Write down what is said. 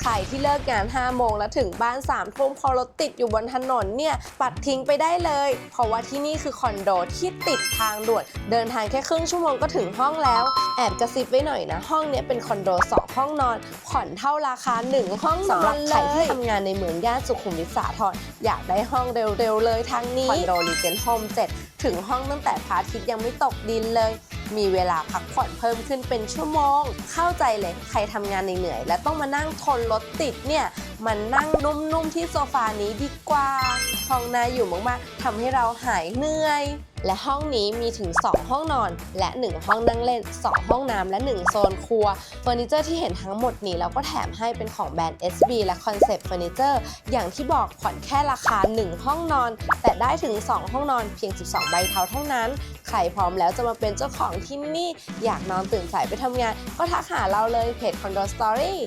ใครที่เลิกงาน 5 โมงแล้วถึงบ้าน3ทุ่มพอรถติดอยู่บนถนนเนี่ย ปัดทิ้งไปได้เลย เพราะว่าที่นี่คือคอนโดที่ติดทางด่วน เดินทางแค่ครึ่งชั่วโมงก็ถึงห้องแล้ว แอบกระซิบไว้หน่อยนะ ห้องเนี้ยเป็นคอนโด 2 ห้องนอน ผ่อนเท่าราคา 1 ห้องนอนเลยใครที่ทำงานในเมืองย่านสุขุมวิทสาทรอยากได้ห้องเร็วๆเลยทางนี้คอนโดรีเจนโฮม7ถึงห้องตั้งแต่พระอาทิตย์ยังไม่ตกดินเลย มีเวลาพักผ่อนเพิ่มขึ้นเป็นชั่วโมง เข้าใจเลยใครทำงานเหนื่อยและต้องมานั่งทนรถติดเนี่ย มันนั่งนุ่มๆที่โซฟานี้ดีกว่า ห้องน่าอยู่มากๆทำให้เราหายเหนื่อย และห้องนี้มีถึง 2 ห้องนอน และ 1 ห้องนั่งเล่น 2 ห้องน้ำและ 1 โซนครัวเฟอร์นิเจอร์ที่เห็นทั้งหมดนี้เราก็แถมให้เป็นของแบรนด์ SB และคอนเซปต์เฟอร์นิเจอร์อย่างที่บอกผ่อนแค่ราคา 1 ห้องนอน แต่ได้ถึง 2 ห้องนอนเพียง 12 ใบเทาเท่านั้น ใครพร้อมแล้วจะมาเป็นเจ้าของที่นี่ อยากนอนตื่นสายไปทำงาน ก็ทักหาเราเลยเพจคอนโดสตอรี่